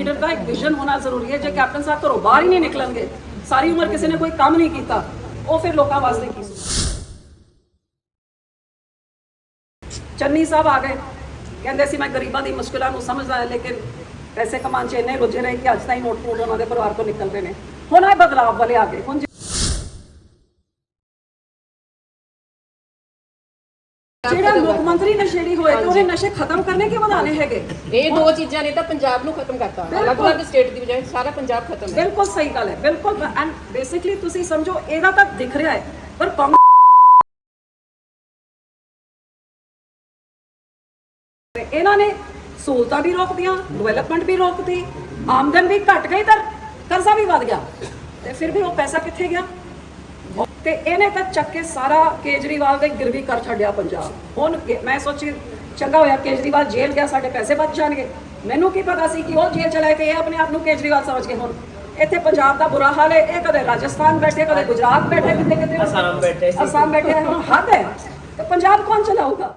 Leader ਦਾ ਇੱਕ vision ਹੋਣਾ ਜ਼ਰੂਰੀ ਹੈ, ਜੇ ਕੈਪਟਨ ਸਾਹਿਬ ਘਰੋਂ ਬਾਹਰ ਹੀ ਨਹੀਂ ਨਿਕਲਣਗੇ, ਸਾਰੀ ਉਮਰ ਕਿਸੇ ਨੇ ਕੋਈ ਕੰਮ ਨਹੀਂ ਕੀਤਾ, ਉਹ ਫਿਰ ਲੋਕਾਂ ਵਾਸਤੇ ਕੀ ਚੰਨੀ ਸਾਹਿਬ ਆ ਗਏ, ਕਹਿੰਦੇ ਸੀ, ਮੈਂ ਗਰੀਬਾਂ ਦੀ ਮੁਸ਼ਕਲਾਂ ਨੂੰ ਸਮਝਦਾ ਲੇਕਿਨ ਪੈਸੇ ਕਮਾਉਣ ਚ ਇੰਨੇ ਰੁੱਝੇ ਰਹੇ ਕਿ ਅੱਜ ਤਾਈਂ ਨੋਟ ਨੋਟ ਉਹਨਾਂ ਦੇ ਪਰਿਵਾਰ ਤੋਂ ਨਿਕਲ ਰਹੇ ਨੇ। ਹੁਣ ਇਹ ਬਦਲਾਵ ਵਾਲੇ ਆ ਗਏ। ਹੁਣ ਜਿਹੜਾ ਮੁੱਖ ਮੰਤਰੀ ਨਸ਼ੇੜੀ ਹੋਏ ਤੇ ਉਹਨੇ ਨਸ਼ੇ ਖਤਮ ਕਰਨੇ ਕਿ ਵਧਾਣੇ ਹੈਗੇ? ਇਹ ਦੋ ਚੀਜ਼ਾਂ ਨੇ ਤਾਂ ਪੰਜਾਬ ਨੂੰ ਖਤਮ ਕਰਤਾ। ਅਲੱਗ-ਅਲੱਗ ਸਟੇਟ ਦੀ ਬਜਾਏ ਸਾਰਾ ਪੰਜਾਬ ਖਤਮ ਹੈ। ਬਿਲਕੁਲ ਸਹੀ ਗੱਲ ਹੈ ਬਿਲਕੁਲ ਐਂਡ ਬੇਸਿਕਲੀ ਤੁਸੀਂ ਸਮਝੋ ਇਹਦਾ ਤਾਂ ਦਿਖ ਰਿਹਾ ਹੈ ਪਰ ਇਹਨਾਂ ਨੇ ਸਹੂਲਤਾਂ ਵੀ ਰੋਕਦੀਆਂ ਡਿਵੈਲਪਮੈਂਟ ਵੀ ਰੋਕਦੀ ਆਮਦਨ ਵੀ ਘਟ ਗਈ ਤਾਂ ਕਰਜ਼ਾ ਵੀ ਵਧ ਗਿਆ। ਤੇ ਫਿਰ ਵੀ ਉਹ ਪੈਸਾ ਕਿੱਥੇ ਗਿਆ? ਤੇ ਇਹਨੇ ਤਾਂ ਚੱਕ ਕੇ ਸਾਰਾ ਕੇਜਰੀਵਾਲ ਦੇ ਗਿਰਵੀ ਕਰ ਛੱਡਿਆ ਪੰਜਾਬ। ਹੁਣ ਕਿ- ਮੈਂ ਸੋਚੀ ਚੰਗਾ ਹੋਇਆ ਕੇਜਰੀਵਾਲ ਜੇਲ੍ਹ ਗਿਆ ਸਾਡੇ ਪੈਸੇ ਬਚ ਜਾਣਗੇ। ਮੈਨੂੰ ਕੀ ਪਤਾ ਸੀ ਕਿ ਉਹ ਜੇਲ੍ਹ ਚਲਾ ਕੇ ਇਹ ਆਪਣੇ ਆਪ ਨੂੰ ਕੇਜਰੀਵਾਲ ਸਮਝ ਕੇ ਹੁਣ। ਇੱਥੇ ਪੰਜਾਬ ਦਾ ਬੁਰਾ ਹਾਲ ਹੈ ਇਹ ਕਦੇ ਰਾਜਸਥਾਨ ਬੈਠੇ ਕਦੇ ਗੁਜਰਾਤ ਬੈਠੇ ਕਿਤੇ ਕਿਤੇ। ਅਸਾਮ ਬੈਠੇ। ਅਸਾਮ ਬੈਠੇ ਹੈ, ਹੁਣ ਹੱਦ ਹੈ। ਤੇ ਪੰਜਾਬ ਕੌਣ ਚਲਾਊਗਾ?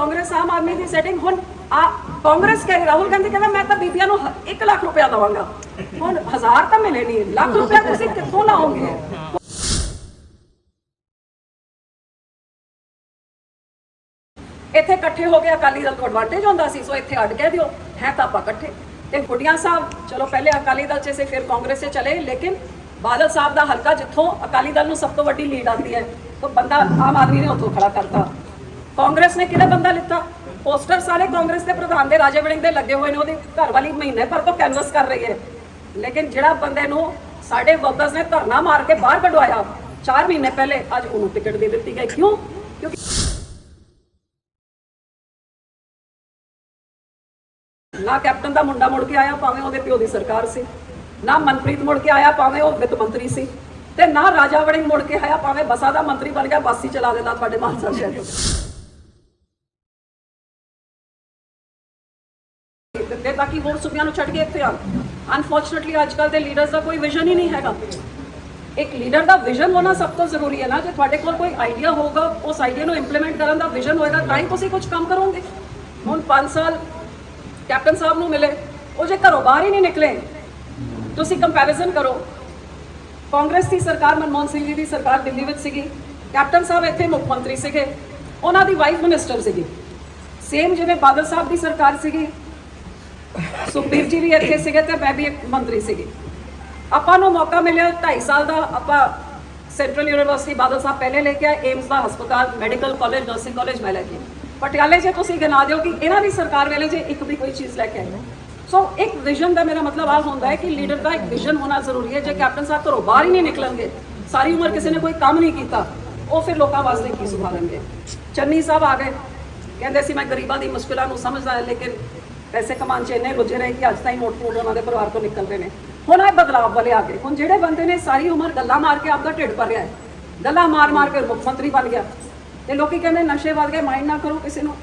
ਕਾਂਗਰਸ ਆਮ ਆਦਮੀ ਦੀ ਸੈਟਿੰਗ ਹੁਣ ਆ ਕਾਂਗਰਸ ਕਹੇ, ਰਾਹੁਲ ਗਾਂਧੀ ਕਹਿੰਦਾ, ਮੈਂ ਤਾਂ ਬੀਬੀਆਂ ਨੂੰ 1 ਲੱਖ ਰੁਪਇਆ ਦਵਾਂਗਾ। ਹੁਣ ਹਜ਼ਾਰ ਤਾਂ ਮਿਲੇ ਨਹੀਂ ਲੱਖ ਰੁਪਇਆ ਤੁਸੀਂ ਕਿੱਥੋਂ ਲਾਓਗੇ? ਇੱਥੇ ਇਕੱਠੇ ਹੋ ਕੇ ਅਕਾਲੀ ਦਲ ਨੂੰ ਐਡਵਾਂਟੇਜ ਹੁੰਦਾ ਸੀ, ਸੋ ਇੱਥੇ ਅੱਡ ਕਹਿ ਦਿਓ, ਹੈ ਤਾਂ ਆਪਾਂ ਇਕੱਠੇ। ਤੇ ਗੁੱਡੀਆਂ ਸਾਹਿਬ, ਚਲੋ ਪਹਿਲੇ ਅਕਾਲੀ ਦਲ 'ਚ ਸੇ, ਫਿਰ ਕਾਂਗਰਸ 'ਚ ਚਲੇ, ਲੇਕਿਨ ਬਾਦਲ ਸਾਹਿਬ ਦਾ ਹਲਕਾ ਜਿੱਥੋਂ ਅਕਾਲੀ ਦਲ ਨੂੰ ਸਭ ਤੋਂ ਵੱਡੀ ਲੀਡ ਆਉਂਦੀ ਹੈ ਤਾਂ ਬੰਦਾ ਆਮ ਆਦਮੀ ਨੇ ਉੱਥੋਂ ਖੜਾ ਕਰਤਾ। ਕਾਂਗਰਸ ਨੇ ਕਿਹੜਾ ਬੰਦਾ ਲਿੱਤਾ? ਪੋਸਟਰ ਸਾਰੇ ਕਾਂਗਰਸ ਦੇ ਪ੍ਰਧਾਨ ਦੇ, ਰਾਜਾ ਵੜਿੰਗ ਦੇ ਲੱਗੇ ਹੋਏ ਨੇ ਉਹਦੀ ਘਰ ਵਾਲੀ ਮਹੀਨੇ ਭਰ ਤੋਂ ਕੈਨਵਸ ਕਰ ਰਹੀ ਹੈ। ਲੇਕਿਨ ਜਿਹੜਾ ਬੰਦੇ ਨੂੰ ਸਾਡੇ ਵਰਕਰਸ ਨੇ ਧਰਨਾ ਮਾਰ ਕੇ ਬਾਹਰ ਕਢਵਾਇਆ 4 ਮਹੀਨੇ ਪਹਿਲੇ ਅੱਜ ਉਹਨੂੰ ਟਿਕਟ ਦੇ ਦਿੱਤੀ ਗਈ। ਕਿਉਂ? ਕਿਉਂਕਿ ਨਾ ਕੈਪਟਨ ਦਾ ਮੁੰਡਾ ਮੁੜ ਕੇ ਆਇਆ, ਭਾਵੇਂ ਉਹਦੇ ਪਿਓ ਦੀ ਸਰਕਾਰ ਸੀ। ਨਾ ਮਨਪ੍ਰੀਤ ਮੁੜ ਕੇ ਆਇਆ, ਭਾਵੇਂ ਉਹ ਵਿੱਤ ਮੰਤਰੀ ਸੀ। ਤੇ ਨਾ ਰਾਜਾ ਵੜਿੰਗ ਮੁੜ ਕੇ ਆਇਆ, ਭਾਵੇਂ ਬਸਾ ਦਾ ਮੰਤਰੀ ਬਣ ਗਿਆ, ਬੱਸ ਹੀ ਚਲਾ ਦਿੰਦਾ ਤੁਹਾਡੇ ਮਾਨਸਾ ਸ਼ਹਿਰ। ਬਾਕੀ ਹੋਰ ਸੂਬਿਆਂ ਨੂੰ ਛੱਡ ਕੇ ਇੱਥੇ ਆ। ਅਨਫੋਰਚੂਨਟਲੀ ਅੱਜ ਕੱਲ ਦੇ ਲੀਡਰਸ ਦਾ ਕੋਈ ਵਿਜ਼ਨ ਹੀ ਨਹੀਂ ਹੈਗਾ। ਇੱਕ ਲੀਡਰ ਦਾ ਵਿਜ਼ਨ ਹੋਣਾ ਸਭ ਤੋਂ ਜ਼ਰੂਰੀ ਹੈ ਨਾ। ਜੇ ਤੁਹਾਡੇ ਕੋਲ ਕੋਈ ਆਈਡੀਆ ਹੋਊਗਾ, ਉਸ ਆਈਡੀਆ ਨੂੰ ਇੰਪਲੀਮੈਂਟ ਕਰਨ ਦਾ ਵਿਜ਼ਨ ਹੋਏਗਾ, ਤਾਂ ਹੀ ਤੁਸੀਂ ਕੁਝ ਕੰਮ ਕਰੋਗੇ। ਹੁਣ 5 ਸਾਲ ਕੈਪਟਨ ਸਾਹਿਬ ਨੂੰ ਮਿਲੇ, ਉਹ ਜੇ ਘਰੋਂ ਬਾਹਰ ਹੀ ਨਹੀਂ ਨਿਕਲੇ, ਤੁਸੀਂ ਕੰਪੈਰੀਜ਼ਨ ਕਰੋ। ਕਾਂਗਰਸ ਦੀ ਸਰਕਾਰ, ਮਨਮੋਹਨ ਸਿੰਘ ਜੀ ਦੀ ਸਰਕਾਰ ਦਿੱਲੀ ਵਿੱਚ ਸੀਗੀ। ਕੈਪਟਨ ਸਾਹਿਬ ਇੱਥੇ ਮੁੱਖ ਮੰਤਰੀ ਸੀਗੇ। ਉਹਨਾਂ ਦੀ ਵਾਈਫ ਮਿਨਿਸਟਰ ਸੀਗੀ। ਸੇਮ ਜਿਵੇਂ ਬਾਦਲ ਸਾਹਿਬ ਦੀ ਸਰਕਾਰ ਸੀਗੀ। ਸੁਖਬੀਰ ਜੀ ਵੀ ਇੱਥੇ ਸੀਗੇ ਤੇ ਮੈਂ ਵੀ ਇੱਕ ਮੰਤਰੀ ਸੀਗੀ। ਆਪਾਂ ਨੂੰ ਮੌਕਾ ਮਿਲਿਆ 2.5 ਸਾਲ ਦਾ, ਆਪਾਂ ਸੈਂਟਰਲ ਯੂਨੀਵਰਸਿਟੀ ਬਾਦਲ ਸਾਹਿਬ ਪਹਿਲੇ ਲੈ ਕੇ ਆਏ ਏਮਸ ਦਾ ਹਸਪਤਾਲ ਮੈਡੀਕਲ ਕਾਲਜ ਨਰਸਿੰਗ ਕਾਲਜ ਮੈਂ ਲੈ ਕੇ ਆਈ। ਪਟਿਆਲੇ 'ਚ ਤੁਸੀਂ ਗਿਣਾ ਦਿਓ ਕਿ ਇਹਨਾਂ ਦੀ ਸਰਕਾਰ ਵੇਲੇ ਜੇ ਇੱਕ ਵੀ ਕੋਈ ਚੀਜ਼ ਲੈ ਕੇ ਆਏ ਸੋ ਇੱਕ ਵਿਜ਼ਨ ਦਾ ਮੇਰਾ ਮਤਲਬ ਆ ਹੁੰਦਾ ਹੈ ਕਿ ਲੀਡਰ ਦਾ ਇੱਕ ਵਿਜ਼ਨ ਹੋਣਾ ਜ਼ਰੂਰੀ ਹੈ। ਜੇ ਕੈਪਟਨ ਸਾਹਿਬ ਘਰੋਂ ਬਾਹਰ ਹੀ ਨਹੀਂ ਨਿਕਲਣਗੇ, ਸਾਰੀ ਉਮਰ ਕਿਸੇ ਨੇ ਕੋਈ ਕੰਮ ਨਹੀਂ ਕੀਤਾ, ਉਹ ਫਿਰ ਲੋਕਾਂ ਵਾਸਤੇ ਕੀ ਸੁਭਾਲਣਗੇ ਚੰਨੀ ਸਾਹਿਬ ਆ ਗਏ। ਕਹਿੰਦੇ ਸੀ, ਮੈਂ ਗਰੀਬਾਂ ਦੀ ਮੁਸ਼ਕਲਾਂ ਨੂੰ ਸਮਝਦਾ ਲੇਕਿਨ ਪੈਸੇ ਕਮਾਉਣ ਚ ਇੰਨੇ ਰੁੱਝੇ ਰਹੇ ਕਿ ਅੱਜ ਤਾਈਂ ਨੋਟ ਨੋਟ ਉਹਨਾਂ ਦੇ ਪਰਿਵਾਰ ਤੋਂ ਨਿਕਲ ਰਹੇ ਨੇ। ਹੁਣ ਇਹ ਬਦਲਾਵ ਵਾਲੇ ਆ ਗਏ। ਹੁਣ ਜਿਹੜੇ ਬੰਦੇ ਨੇ ਸਾਰੀ ਉਮਰ ਗੱਲਾਂ ਮਾਰ ਕੇ ਆਪਦਾ ਢਿੱਡ ਭਰਿਆ ਹੈ ਗੱਲਾਂ ਮਾਰ ਮਾਰ ਕੇ ਮੁੱਖ ਮੰਤਰੀ ਬਣ ਗਿਆ। ਤੇ ਲੋਕੀ ਕਹਿੰਦੇ ਨਸ਼ੇ ਵੱਧ ਗਏ ਮਾਈਂਡ ਨਾ ਕਰੋ ਕਿਸੇ ਨੂੰ।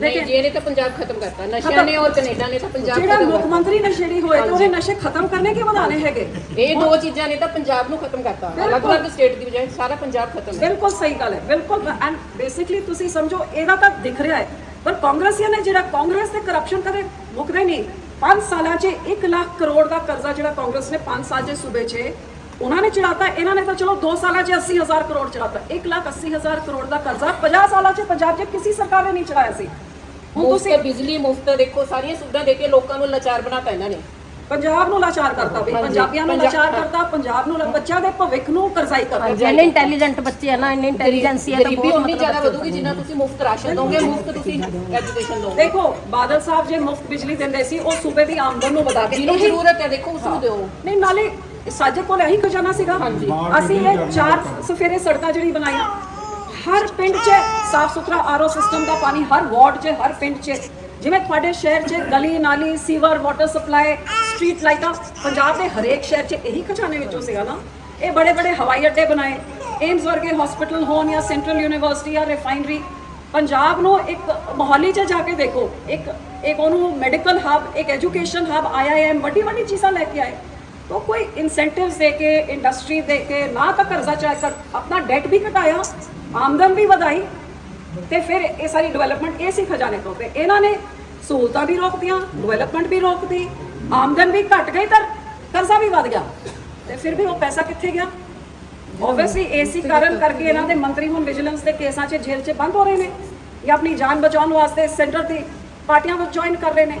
ਨਹੀਂ ਲੇਕਿਨ ਜੀ ਇਹਨੇ ਤਾਂ ਪੰਜਾਬ ਖਤਮ ਕਰਤਾ ਨਸ਼ਿਆਂ ਨੇ ਔਰ ਕੈਨੇਡਾ ਨੇ ਤਾਂ ਪੰਜਾਬ ਜਿਹੜਾ ਮੁੱਖ ਮੰਤਰੀ ਨਸ਼ੇੜੀ ਹੋਏ ਤੇ ਉਹਨੇ ਨਸ਼ੇ ਖਤਮ ਕਰਨੇ ਕਿ ਵਧਾਣੇ ਹੈਗੇ? ਇਹ ਦੋ ਚੀਜ਼ਾਂ ਨੇ ਤਾਂ ਪੰਜਾਬ ਨੂੰ ਖਤਮ ਕਰਤਾ। ਅਲੱਗ-ਅਲੱਗ ਸਟੇਟ ਦੀ ਬਜਾਏ ਸਾਰਾ ਪੰਜਾਬ ਖਤਮ ਹੈ। ਬਿਲਕੁਲ ਸਹੀ ਗੱਲ ਹੈ ਬਿਲਕੁਲ। ਐਂਡ ਬੇਸਿਕਲੀ ਤੁਸੀਂ ਸਮਝੋ ਇਹਦਾ ਤਾਂ ਦਿਖ ਰਿਹਾ ਹੈ ਪਰ ਕਾਂਗਰਸੀਆਂ ਨੇ ਜਿਹੜਾ ਕਾਂਗਰਸ ਤੇ ਕਰਪਸ਼ਨ ਕਦੇ ਮੁੱਕਦੇ ਨਹੀਂ। 5 ਸਾਲਾਂ 'ਚ 1 ਲੱਖ ਕਰੋੜ ਦਾ ਕਰਜ਼ਾ ਜਿਹੜਾ ਕਾਂਗਰਸ ਨੇ 5 ਸਾਲ 'ਚ ਸੂਬੇ 'ਚ ਉਹਨਾਂ ਨੇ ਚੜਾਤਾ ਇਹਨਾਂ ਨੇ ਤਾਂ ਚਲੋ 2 ਸਾਲਾਂ 'ਚ 80000 ਕਰੋੜ ਚੜਾਤਾ 1 ਲੱਖ 80000 ਕਰੋੜ ਦਾ ਕਰਜ਼ਾ 50 ਸਾਲਾਂ 'ਚ ਪੰਜਾਬ 'ਚ ਕਿਸੇ ਸਰਕਾਰ ਨੇ ਨਹੀਂ ਚੜਾਇਆ ਸੀ। ਹੁਣ ਤੁਸੀਂ ਬਿਜਲੀ ਮੁਫਤ ਦੇਖੋ ਸਾਰੀਆਂ ਸੁਵਿਧਾ ਦੇ ਕੇ ਲੋਕਾਂ ਨੂੰ ਲਾਚਾਰ ਬਣਾਤਾ ਇਹਨਾਂ ਨੇ। ਪੰਜਾਬ ਨੂੰ ਲਾਚਾਰ ਕਰਤਾ ਵੀ ਪੰਜਾਬੀਆਂ ਨੂੰ ਲਾਚਾਰ ਕਰਤਾ ਪੰਜਾਬ ਨੂੰ ਬੱਚਿਆਂ ਦੇ ਭਵਿੱਖ ਨੂੰ ਕਰਜ਼ਾਈ ਕਰਤਾ। ਇੰਨੇ ਇੰਟੈਲੀਜੈਂਟ ਬੱਚੇ ਆ ਨਾ ਇੰਨੇ ਇੰਟੈਲੀਜੈਂਸੀ ਹੈ ਤਾਂ ਗਰੀਬੀ ਬਹੁਤ ਉਨੀ ਮਤਲਬ ਜ਼ਿਆਦਾ ਵਧੂਗੀ ਜਿੰਨਾ ਤੁਸੀਂ ਮੁਫਤ ਰਾਸ਼ਨ ਦੋਗੇ ਮੁਫਤ ਤੁਸੀਂ ਐਜੂਕੇਸ਼ਨ ਦੋਗੇ। ਦੇਖੋ ਬਾਦਲ ਸਾਹਿਬ ਜੇ ਮੁਫਤ ਬਿਜਲੀ ਦਿੰਦੇ ਸੀ ਉਹ ਸੂਬੇ ਦੀ ਆਮਦਨ ਨੂੰ ਵਧਾ ਕੇ ਜਿਹਨੂੰ ਇਹੀ- ਜ਼ਰੂਰਤ ਹੈ ਦੇਖੋ ਉਸ ਨੂੰ ਦਿਓ। ਨਹੀਂ ਨਾਲੇ ਸਾਜੇ ਕੋਲ ਇਹੀ ਖਜ਼ਾਨਾ ਸੀਗਾ। ਅਸੀਂ ਇਹ ਚਾਰ ਸਫੇਰੇ ਸੜਕਾਂ ਜਿਹੜੀ ਬਣਾਈਆਂ ਹਰ ਪਿੰਡ 'ਚ ਸਾਫ਼ ਸੁਥਰਾ ਆਰਓ ਸਿਸਟਮ ਦਾ ਪਾਣੀ ਹਰ ਵਾਰਡ 'ਚ ਹਰ ਪਿੰਡ 'ਚ। ਜਿਵੇਂ ਤੁਹਾਡੇ ਸ਼ਹਿਰ 'ਚ ਗਲੀ ਨਾਲੀ ਸੀਵਰ ਵਾਟਰ ਸਪਲਾਈ ਸਟਰੀਟ ਲਾਈਟਾਂ ਪੰਜਾਬ ਦੇ ਹਰੇਕ ਸ਼ਹਿਰ 'ਚ ਇਹੀ ਖਜ਼ਾਨੇ ਵਿੱਚੋਂ ਸੀਗਾ ਨਾ ਇਹ ਬੜੇ ਬੜੇ ਹਵਾਈ ਅੱਡੇ ਬਣਾਏ ਏਮਸ ਵਰਗੇ ਹਸਪੀਟਲ ਹੋਣ ਜਾਂ ਸੈਂਟਰਲ ਯੂਨੀਵਰਸਿਟੀ ਜਾਂ ਰਿਫਾਈਨਰੀ ਪੰਜਾਬ ਨੂੰ ਇੱਕ ਮੋਹਾਲੀ 'ਚ ਜਾ ਕੇ ਦੇਖੋ ਇੱਕ ਇੱਕ ਉਹਨੂੰ ਮੈਡੀਕਲ ਹੱਬ ਇੱਕ ਐਜੂਕੇਸ਼ਨ ਹੱਬ ਆਈਆਈਐਮ ਵੱਡੀ ਵੱਡੀ ਚੀਜ਼ਾਂ ਲੈ ਕੇ ਆਏ तो कोई इंसेंटिव्स दे के इंडस्ट्री दे के ना तो कर्जा चाहे कर अपना डेट भी घटाया आमदन भी ਵਧਾਈ ਤੇ ਫਿਰ ਇਹ ਸਾਰੀ ਡਿਵੈਲਪਮੈਂਟ ਇਹ ਸੀ ਖਜ਼ਾਨੇ ਤੋਂ ਤੇ ਇਹਨਾਂ ਨੇ ਸਹੂਲਤਾਂ ਵੀ ਰੋਕਤੀਆਂ ਡਿਵੈਲਪਮੈਂਟ ਵੀ ਰੋਕਤੀ ਆਮਦਨ ਵੀ ਘਟ ਗਈ ਤਾਂ ਕਰਜ਼ਾ ਵੀ ਵਧ ਗਿਆ। ਤੇ ਫਿਰ ਵੀ ਉਹ ਪੈਸਾ ਕਿੱਥੇ ਗਿਆ? ਆਬਵੀਅਸਲੀ ਏਸੀ ਕਾਰਨ ਕਰਕੇ ਇਹਨਾਂ ਦੇ ਮੰਤਰੀ ਹੁਣ ਵਿਜੀਲੈਂਸ ਦੇ ਕੇਸਾਂ 'ਚ ਜੇਲ੍ਹ 'ਚ ਬੰਦ ਹੋ ਰਹੇ ਨੇ ਜਾਂ ਆਪਣੀ ਜਾਨ ਬਚਾਉਣ ਵਾਸਤੇ ਸੈਂਟਰ ਦੀ ਪਾਰਟੀਆਂ ਵਿੱਚ ਜੁਆਇਨ ਕਰ ਰਹੇ ਨੇ।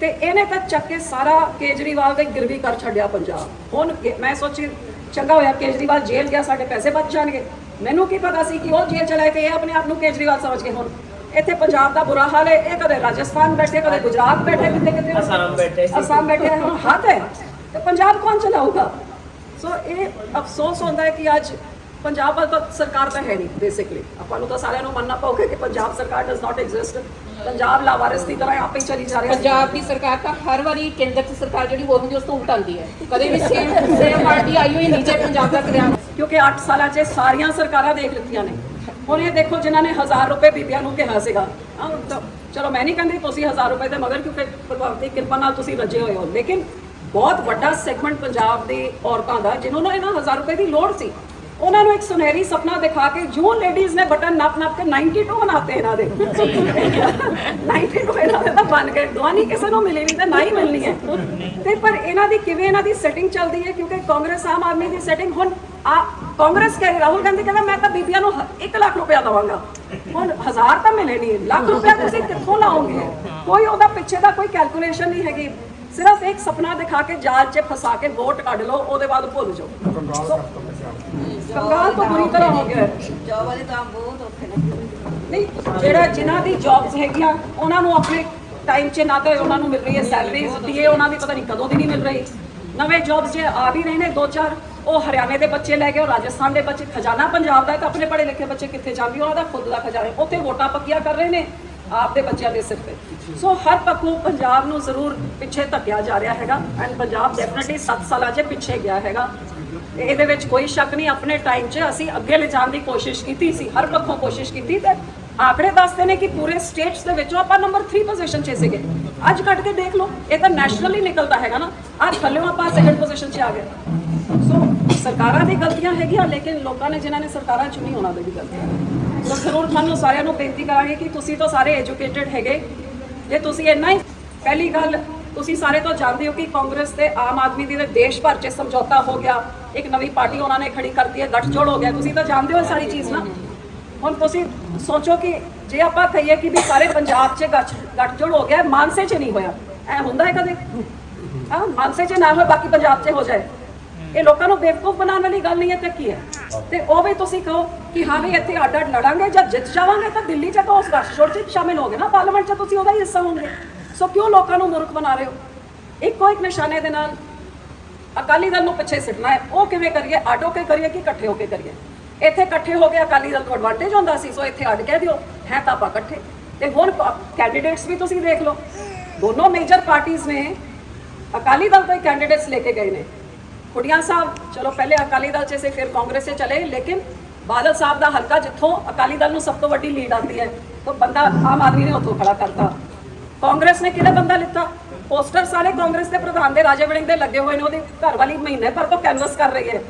ਤੇ ਇਹਨੇ ਤਾਂ ਚੱਕ ਕੇ ਸਾਰਾ ਕੇਜਰੀਵਾਲ ਦੇ ਗਿਰਵੀ ਕਰ ਛੱਡਿਆ ਪੰਜਾਬ। ਹੁਣ ਮੈਂ ਸੋਚੀ, ਚੰਗਾ ਹੋਇਆ ਕੇਜਰੀਵਾਲ ਜੇਲ੍ਹ ਗਿਆ, ਸਾਡੇ ਪੈਸੇ ਬਚ ਜਾਣਗੇ। ਮੈਨੂੰ ਕੀ ਪਤਾ ਸੀ ਕਿ ਉਹ ਜੇਲ੍ਹ ਚਲਾਏ ਤੇ ਇਹ ਆਪਣੇ ਆਪ ਨੂੰ ਕੇਜਰੀਵਾਲ ਸਮਝ ਕੇ ਹੁਣ। ਇੱਥੇ ਪੰਜਾਬ ਦਾ ਬੁਰਾ ਹਾਲ ਹੈ ਇਹ ਕਦੇ ਰਾਜਸਥਾਨ ਬੈਠੇ ਕਦੇ ਗੁਜਰਾਤ ਬੈਠੇ ਕਿਤੇ ਕਿਤੇ ਅਸਾਮ ਬੈਠੇ। ਅਸਾਮ ਬੈਠੇ ਹੁਣ ਹੱਥ ਹੈ। ਤੇ ਪੰਜਾਬ ਕੌਣ ਚਲਾਊਗਾ? ਸੋ ਇਹ ਅਫਸੋਸ ਹੁੰਦਾ ਹੈ ਕਿ ਅੱਜ ਪੰਜਾਬ ਵੱਲ ਤਾਂ ਸਰਕਾਰ ਤਾਂ ਹੈ ਨਹੀਂ ਬੇਸਿਕਲੀ ਆਪਾਂ ਨੂੰ ਤਾਂ ਸਾਰਿਆਂ ਨੂੰ ਮੰਨਣਾ ਪਊਗਾ ਕਿ ਪੰਜਾਬ ਸਰਕਾਰ ਡਸ ਨਾਟ ਐਗਜ਼ਿਸਟ ਪੰਜਾਬ ਲਾਵਾਰਿਸ ਦੀ ਤਰ੍ਹਾਂ ਆਪੇ ਹੀ ਚਲੀ ਜਾ ਰਹੀ ਹੈ ਪੰਜਾਬ ਦੀ ਸਰਕਾਰ ਤਾਂ ਹਰ ਵਾਰੀ ਕੇਂਦਰ 'ਚ ਸਰਕਾਰ ਜਿਹੜੀ ਹੋਰ ਹੁੰਦੀ ਉਸ ਤੋਂ ਉਲਟ ਆਉਂਦੀ ਹੈ। ਕਦੇ ਵੀ ਸੇਮ ਸੇਮ ਪਾਰਟੀ ਆਈ ਹੋਈ ਨੀਚੇ ਪੰਜਾਬ ਦਾ ਕਰਿਆ ਕਿਉਂਕਿ 8 ਸਾਲਾਂ 'ਚ ਸਾਰੀਆਂ ਸਰਕਾਰਾਂ ਦੇਖ ਲਿੱਤੀਆਂ ਨੇ। ਹੁਣ ਇਹ ਦੇਖੋ ਜਿਨ੍ਹਾਂ ਨੇ 1000 ਰੁਪਏ ਬੀਬੀਆਂ ਨੂੰ ਕਿਹਾ ਸੀਗਾ। ਚਲੋ ਮੈਂ ਨਹੀਂ ਕਹਿੰਦੀ ਤੁਸੀਂ 1000 ਰੁਪਏ ਦੇ ਮਗਰ ਕਿਉਂਕਿ ਪ੍ਰਭਾਵ ਦੀ ਕਿਰਪਾ ਨਾਲ ਤੁਸੀਂ ਰੱਜੇ ਹੋਏ ਹੋ। ਲੇਕਿਨ ਬਹੁਤ ਵੱਡਾ ਸੈਗਮੈਂਟ ਪੰਜਾਬ ਦੀ ਔਰਤਾਂ ਦਾ, ਜਿਨ੍ਹਾਂ ਨੂੰ ਇਹਨਾਂ 1000 ਰੁਪਏ ਦੀ ਲੋੜ ਸੀ। ਉਹਨਾਂ ਨੂੰ ਇੱਕ ਸੁਨਹਿਰੀ ਸੁਪਨਾ ਦਿਖਾ ਕੇ ਜੋ ਲੇਡੀਜ਼ ਨੇ ਬਟਨ ਨੱਪ ਨੱਪ ਕੇ 92 ਬਣਾਤੇ ਇਹਨਾਂ ਦੇ। 92 ਇਹਨਾਂ ਦੇ ਬਣ ਗਏ। ਦਵਾਨੀ ਕਿਸੇ ਨੂੰ ਮਿਲੀ ਨਹੀਂ ਤੇ ਨਾ ਹੀ ਮਿਲਣੀ ਹੈ। ਤੇ ਪਰ ਇਹਨਾਂ ਦੀ ਕਿਵੇਂ ਇਹਨਾਂ ਦੀ ਸੈਟਿੰਗ ਚੱਲਦੀ ਹੈ? ਕਿਉਂਕਿ ਕਾਂਗਰਸ ਆਮ ਆਦਮੀ ਦੀ ਸੈਟਿੰਗ ਹੁਣ ਆ ਕਾਂਗਰਸ ਕਹਿ ਰਾਹੁਲ ਗਾਂਧੀ ਕਹਿੰਦਾ ਮੈਂ ਤਾਂ ਬੀਬੀਆਂ ਨੂੰ 1 ਲੱਖ ਰੁਪਇਆ ਦਵਾਂਗਾ। ਹੁਣ ਹਜ਼ਾਰ ਤਾਂ ਮਿਲੇ ਨਹੀਂ। ਲੱਖ ਰੁਪਇਆ ਤੁਸੀਂ ਕਿੱਥੋਂ ਲਾਓਗੇ? ਕੋਈ ਉਹਦਾ ਪਿੱਛੇ ਦਾ ਕੋਈ ਕੈਲਕੂਲੇਸ਼ਨ ਨਹੀਂ ਹੈਗੀ। ਸਿਰਫ ਇੱਕ ਸੁਪਨਾ ਦਿਖਾ ਕੇ ਜਾਲ 'ਚ ਫਸਾ ਕੇ ਵੋਟ ਕੱਢ ਲਓ ਉਹਦੇ ਬਾਅਦ ਭੁੱਲ ਜਾਓ। ਕੰਗਾਲ ਤਾਂ ਬੁਰੀ ਤਰ੍ਹਾਂ ਹੋ ਗਿਆ। ਜੋਬ ਵਾਲੇ ਤਾਂ ਬਹੁਤ ਔਖੇ ਨੇ। ਨਹੀਂ ਜਿਹੜਾ ਜਿਨ੍ਹਾਂ ਦੀ ਜੌਬਸ ਹੈਗੀਆਂ ਉਹਨਾਂ ਨੂੰ ਆਪਣੇ ਟਾਈਮ 'ਚ ਨਾ ਤਾਂ ਉਹਨਾਂ ਨੂੰ ਮਿਲ ਰਹੀ ਹੈ ਸੈਲਰੀ ਡੀਏ ਉਹਨਾਂ ਦੀ ਪਤਾ ਨਹੀਂ ਕਦੋਂ ਦੀ ਨਹੀਂ ਮਿਲ ਰਹੀ। ਨਵੇਂ ਜੌਬਸ ਜੇ ਆ ਵੀ ਰਹੇ ਨੇ ਦੋ ਚਾਰ, ਉਹ ਹਰਿਆਣੇ ਦੇ ਬੱਚੇ ਲੈ ਕੇ ਉਹ ਰਾਜਸਥਾਨ ਦੇ ਬੱਚੇ, ਖਜ਼ਾਨਾ ਪੰਜਾਬ ਦਾ ਹੈ ਤਾਂ ਆਪਣੇ ਪੜ੍ਹੇ ਲਿਖੇ ਬੱਚੇ ਕਿੱਥੇ ਜਾਂਦੇ ਉਹਨਾਂ ਦਾ ਖੁਦ ਦਾ ਖਜ਼ਾਨਾ ਉੱਥੇ ਵੋਟਾਂ ਪੱਕੀਆਂ ਕਰ ਰਹੇ ਨੇ ਆਪਦੇ ਬੱਚਿਆਂ ਦੇ ਸਿਰ ਤੇ। ਸੋ ਹਰ ਪੱਖੋਂ ਪੰਜਾਬ ਨੂੰ ਜ਼ਰੂਰ ਪਿੱਛੇ ਧੱਕਿਆ ਜਾ ਰਿਹਾ ਹੈਗਾ ਐਂਡ ਪੰਜਾਬ ਡੈਫੀਨਿਟਲੀ 7 ਸਾਲਾਂ 'ਚ ਪਿੱਛੇ ਗਿਆ ਹੈਗਾ। ਇਹਦੇ ਵਿੱਚ ਕੋਈ ਸ਼ੱਕ ਨਹੀਂ, ਆਪਣੇ ਟਾਈਮ 'ਚ ਅਸੀਂ ਅੱਗੇ ਲਿਜਾਣ ਦੀ ਕੋਸ਼ਿਸ਼ ਕੀਤੀ ਸੀ, ਹਰ ਪੱਖੋਂ ਕੋਸ਼ਿਸ਼ ਕੀਤੀ ਤੇ ਆંકੜੇ ਦੱਸਦੇ ਨੇ ਕਿ ਪੂਰੇ ਸਟੇਟਸ ਦੇ ਵਿੱਚੋਂ ਆਪਾਂ ਨੰਬਰ 3 ਪੋਜੀਸ਼ਨ 'ਚ ਸੀਗੇ। ਅੱਜ ਕੱਢ ਕੇ ਦੇਖ ਲਓ, ਇਹ ਤਾਂ ਨੈਸ਼ਨਲ ਹੀ ਨਿਕਲਦਾ ਹੈਗਾ ਨਾ ਅੱਜ ਥੱਲੇੋਂ ਆਪਾਂ ਸੈਕੰਡ ਪੋਜੀਸ਼ਨ 'ਚ ਆ ਗਏ। ਸੋ ਸਰਕਾਰਾਂ ਦੀ ਗਲਤੀਆਂ ਹੈਗੀਆਂ, ਲੇਕਿਨ ਲੋਕਾਂ ਨੇ ਜਿਨ੍ਹਾਂ ਨੇ ਸਰਕਾਰਾਂ ਚੁਣੀ, ਉਹਨਾਂ ਦੀ ਵੀ ਗਲਤੀਆਂ ਸੋ ਜ਼ਰੂਰ ਤੁਹਾਨੂੰ ਸਾਰਿਆਂ ਨੂੰ ਬੇਨਤੀ ਕਰਾਂਗੇ ਕਿ ਤੁਸੀਂ ਤਾਂ ਸਾਰੇ ਐਜੂਕੇਟਿਡ ਹੈਗੇ। ਜੇ ਤੁਸੀਂ ਇੰਨਾ ਹੀ, ਪਹਿਲੀ ਗੱਲ ਤੁਸੀਂ ਸਾਰੇ ਤੋਂ ਜਾਣਦੇ ਹੋ ਕਿ ਕਾਂਗਰਸ ਤੇ ਆਮ ਆਦਮੀ ਦੀ ਦੇਸ਼ ਭਰ 'ਚ ਸਮਝੌਤਾ ਹੋ ਗਿਆ। ਇੱਕ ਨਵੀਂ ਪਾਰਟੀ ਉਹਨਾਂ ਨੇ ਖੜੀ ਕਰਤੀ ਹੈ, ਗੱਠਜੋੜ ਹੋ ਗਿਆ। ਤੁਸੀਂ ਤਾਂ ਜਾਣਦੇ ਹੋ ਸਾਰੀ ਚੀਜ਼ ਨਾ? ਹੁਣ ਤੁਸੀਂ ਸੋਚੋ ਕਿ ਜੇ ਆਪਾਂ ਕਹੀਏ ਕਿ ਵੀ ਸਾਰੇ ਪੰਜਾਬ 'ਚ ਗੱਠਜੋੜ ਹੋ ਗਿਆ, ਮਾਨਸੇ 'ਚ ਨਹੀਂ ਹੋਇਆ। ਐ ਹੁੰਦਾ ਹੈ ਕਦੇ? ਹਾਂ, ਮਾਨਸੇ 'ਚ ਨਾ ਹੋਏ, ਬਾਕੀ ਪੰਜਾਬ 'ਚ ਹੋ ਜਾਏ। ਇਹ ਲੋਕਾਂ ਨੂੰ ਬੇਵਕੂਫ ਬਣਾਉਣ ਵਾਲੀ ਗੱਲ ਨਹੀਂ ਹੈ ਤੇ ਕੀ ਹੈ? ਤੇ ਉਹ ਵੀ ਤੁਸੀਂ ਕਹੋ ਕਿ ਹਾਂ ਵੀ ਇੱਥੇ ਅੱਡ ਅੱਡ ਲੜਾਂਗੇ ਜਾਂ ਜਿੱਤ ਜਾਵਾਂਗੇ ਤਾਂ ਦਿੱਲੀ 'ਚ ਤਾਂ ਉਸ ਗੱਠਜੋੜ 'ਚ ਸ਼ਾਮਿਲ ਹੋਗੇ ਨਾ, ਪਾਰਲੀਮੈਂਟ 'ਚ ਤੁਸੀਂ ਉਹਦਾ ਹੀ ਹਿੱਸਾ ਹੋਗੇ ਸੋ ਕਿਉਂ ਲੋਕਾਂ ਨੂੰ ਮੂਰਖ ਬਣਾ ਰਹੇ ਹੋ? ਇੱਕੋ ਇੱਕ ਨਿਸ਼ਾਨੇ ਦੇ ਨਾਲ ਅਕਾਲੀ ਦਲ ਨੂੰ ਪਿੱਛੇ ਸਿੱਟਣਾ ਹੈ। ਉਹ ਕਿਵੇਂ ਕਰੀਏ? ਅੱਡ ਹੋ ਕੇ ਕਰੀਏ ਕਿ ਇਕੱਠੇ ਹੋ ਕੇ ਕਰੀਏ? ਇੱਥੇ ਇਕੱਠੇ ਹੋ ਕੇ ਅਕਾਲੀ ਦਲ ਨੂੰ ਐਡਵਾਂਟੇਜ ਹੁੰਦਾ ਸੀ, ਸੋ ਇੱਥੇ ਅੱਡ ਕਹਿ ਦਿਓ, ਹੈ ਤਾਂ ਆਪਾਂ ਇਕੱਠੇ। ਤੇ ਹੁਣ ਕੈਂਡੀਡੇਟਸ ਵੀ ਤੁਸੀਂ ਦੇਖ ਲਓ। ਦੋਨੋਂ ਮੇਜਰ ਪਾਰਟੀਆਂ ਨੇ। ਅਕਾਲੀ ਦਲ ਤੋਂ ਹੀ ਕੈਂਡੀਡੇਟਸ ਲੈ ਕੇ ਗਏ ਨੇ। ਕੁੜੀਆਂ ਸਾਹਿਬ, ਚਲੋ ਪਹਿਲੇ ਅਕਾਲੀ ਦਲ 'ਚ ਸੇ, ਫਿਰ ਕਾਂਗਰਸ 'ਚ ਚਲੇ। ਲੇਕਿਨ ਬਾਦਲ ਸਾਹਿਬ ਦਾ ਹਲਕਾ ਜਿੱਥੋਂ ਅਕਾਲੀ ਦਲ ਨੂੰ ਸਭ ਤੋਂ ਵੱਡੀ ਲੀਡ ਆਉਂਦੀ ਹੈ, ਤਾਂ ਬੰਦਾ ਆਮ ਆਦਮੀ ਨੇ ਉੱਥੋਂ ਖੜਾ ਕਰਤਾ। ਕਾਂਗਰਸ ਨੇ ਕਿਹੜਾ ਬੰਦਾ ਲਿੱਤਾ? ਪੋਸਟਰ ਸਾਰੇ ਕਾਂਗਰਸ ਦੇ ਪ੍ਰਧਾਨ ਦੇ, ਰਾਜੇ ਵੜਿੰਗ ਦੇ ਲੱਗੇ ਹੋਏ ਨੇ ਉਹਦੀ। ਘਰ ਵਾਲੀ ਮਹੀਨੇ ਭਰ ਤੋਂ ਕੈਨਵਸ ਕਰ ਰਹੀ ਹੈ।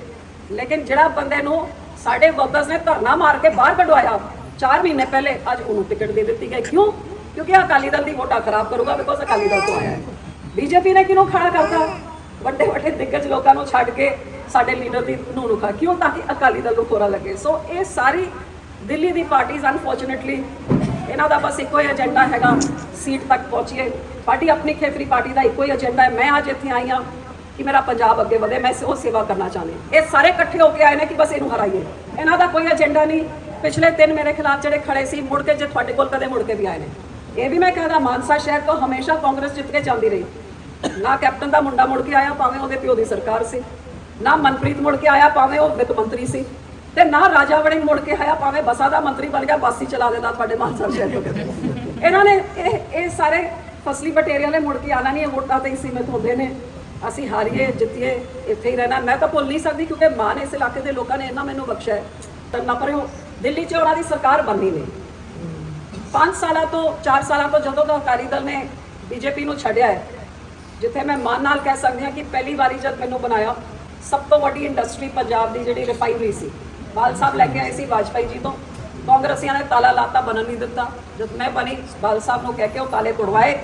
ਲੇਕਿਨ ਜਿਹੜਾ ਬੰਦੇ ਨੂੰ ਸਾਡੇ ਵਰਕਰਸ ਨੇ ਧਰਨਾ ਮਾਰ ਕੇ ਬਾਹਰ ਕਢਵਾਇਆ 4 ਮਹੀਨੇ ਪਹਿਲੇ ਅੱਜ ਉਹਨੂੰ ਟਿਕਟ ਦੇ ਦਿੱਤੀ ਗਈ। ਕਿਉਂ? ਕਿਉਂਕਿ ਅਕਾਲੀ ਦਲ ਦੀ ਵੋਟਾਂ ਖਰਾਬ ਕਰੂਗਾ ਬਿਕੋਜ਼ ਅਕਾਲੀ ਦਲ ਤੋਂ ਆਇਆ ਹੈ। ਬੀਜੇਪੀ ਨੇ ਕਿਹਨੂੰ ਖੜਾ ਕਰਤਾ? ਵੱਡੇ ਵੱਡੇ ਦਿੱਗਜ ਲੋਕਾਂ ਨੂੰ ਛੱਡ ਕੇ ਸਾਡੇ ਲੀਡਰ ਦੀ ਨੂੰ ਨੂੰ ਖਾ ਕਿਉਂ? ਤਾਂ ਕਿ ਅਕਾਲੀ ਦਲ ਨੂੰ ਖੋਰਾ ਲੱਗੇ। ਸੋ ਇਹ ਸਾਰੀ ਦਿੱਲੀ ਦੀ ਪਾਰਟੀਆਂ ਅਨਫੋਰਚੂਨੇਟਲੀ ਇਹਨਾਂ ਦਾ ਬਸ ਇੱਕੋ ਹੀ ਏਜੰਡਾ ਹੈਗਾ। ਸੀਟ ਤੱਕ ਪਹੁੰਚੀਏ ਪਾਰਟੀ ਆਪਣੀ ਖੇਤਰੀ ਪਾਰਟੀ ਦਾ ਇੱਕੋ ਹੀ ਏਜੰਡਾ ਹੈ। ਮੈਂ ਅੱਜ ਇੱਥੇ ਆਈ ਹਾਂ ਕਿ ਮੇਰਾ ਪੰਜਾਬ ਅੱਗੇ ਵਧੇ। ਮੈਂ ਉਹ ਸੇਵਾ ਕਰਨਾ ਚਾਹੁੰਦੀ ਇਹ ਸਾਰੇ ਇਕੱਠੇ ਹੋ ਕੇ ਆਏ ਨੇ ਕਿ ਬਸ ਇਹਨੂੰ ਹਰਾਈਏ। ਇਹਨਾਂ ਦਾ ਕੋਈ ਏਜੰਡਾ ਨਹੀਂ। ਪਿਛਲੇ ਤਿੰਨ ਮੇਰੇ ਖਿਲਾਫ ਜਿਹੜੇ ਖੜੇ ਸੀ, ਮੁੜ ਕੇ ਜੇ ਤੁਹਾਡੇ ਕੋਲ ਕਦੇ ਮੁੜ ਕੇ ਵੀ ਆਏ ਨੇ। ਇਹ ਵੀ ਮੈਂ ਕਹਿੰਦਾ, ਮਾਨਸਾ ਸ਼ਹਿਰ ਤੋਂ ਹਮੇਸ਼ਾ ਕਾਂਗਰਸ ਜਿੱਤ ਕੇ ਜਾਂਦੀ ਰਹੀ। ਨਾ ਕੈਪਟਨ ਦਾ ਮੁੰਡਾ ਮੁੜ ਕੇ ਆਇਆ, ਭਾਵੇਂ ਉਹਦੇ ਪਿਓ ਦੀ ਸਰਕਾਰ ਸੀ। ਨਾ ਮਨਪ੍ਰੀਤ ਮੁੜ ਕੇ ਆਇਆ, ਭਾਵੇਂ ਉਹ ਵਿੱਤ ਮੰਤਰੀ ਸੀ। ਤੇ ਨਾ ਰਾਜਾ ਵੜਿੰਗ ਮੁੜ ਕੇ ਆਇਆ, ਭਾਵੇਂ ਬਸਾ ਦਾ ਮੰਤਰੀ ਬਣ ਗਿਆ, ਬੱਸ ਹੀ ਚਲਾ ਦਿੰਦਾ ਤੁਹਾਡੇ ਮਾਨਸਾ ਸ਼ਹਿਰ ਤੋਂ ਇਹਨਾਂ ਨੇ ਇਹ ਇਹ ਸਾਰੇ ਫਸਲੀ ਬਟੇਰੇ ਨੇ ਮੁੜ ਕੇ ਆਣਾ ਨਹੀਂ, ਇਹ ਵੋਟਾਂ ਤੇ ਹੀ ਸੀਮਿਤ ਹੁੰਦੇ ਨੇ। ਅਸੀਂ ਹਾਰੀਏ, ਜਿੱਤੀਏ, ਇੱਥੇ ਹੀ ਰਹਿਣਾ। ਮੈਂ ਤਾਂ ਭੁੱਲ ਨਹੀਂ ਸਕਦੀ ਕਿਉਂਕਿ ਮਾਂ ਨੇ ਇਸ ਇਲਾਕੇ ਦੇ ਲੋਕਾਂ ਨੇ ਇੰਨਾ ਮੈਨੂੰ ਬਖਸ਼ਿਆ ਤਾਂ ਨਾ ਪਰਿਓ, ਦਿੱਲੀ 'ਚ ਉਹਨਾਂ ਦੀ ਸਰਕਾਰ ਬਣਨੀ ਨੇ 5 ਸਾਲਾਂ ਤੋਂ 4 ਸਾਲਾਂ ਤੋਂ ਜਦੋਂ ਦਾ ਅਕਾਲੀ ਦਲ ਨੇ ਬੀਜੇਪੀ ਨੂੰ ਛੱਡਿਆ ਹੈ, ਜਿੱਥੇ ਮੈਂ ਮਾਨ ਨਾਲ ਕਹਿ ਸਕਦੀ ਹਾਂ ਕਿ ਪਹਿਲੀ ਵਾਰੀ ਜਦ ਮੈਨੂੰ ਬਣਾਇਆ, ਸਭ ਤੋਂ ਵੱਡੀ ਇੰਡਸਟਰੀ ਪੰਜਾਬ ਦੀ ਜਿਹੜੀ ਰਿਫਾਈਨਰੀ ਸੀ ਬਾਲ ਸਾਹਿਬ ਲੈ ਕੇ ਆਏ ਸੀ ਵਾਜਪਾਈ ਜੀ ਤੋਂ। ਕਾਂਗਰਸੀਆਂ ਨੇ ਤਾਲਾ ਲਾਤਾ, ਬਣਨ ਨਹੀਂ ਦਿੱਤਾ। ਜਦ ਮੈਂ ਬਣੀ, ਬਾਲ ਸਾਹਿਬ ਨੂੰ ਕਹਿ ਕੇ ਉਹ ਤਾਲੇ ਤੁੜਵਾਏ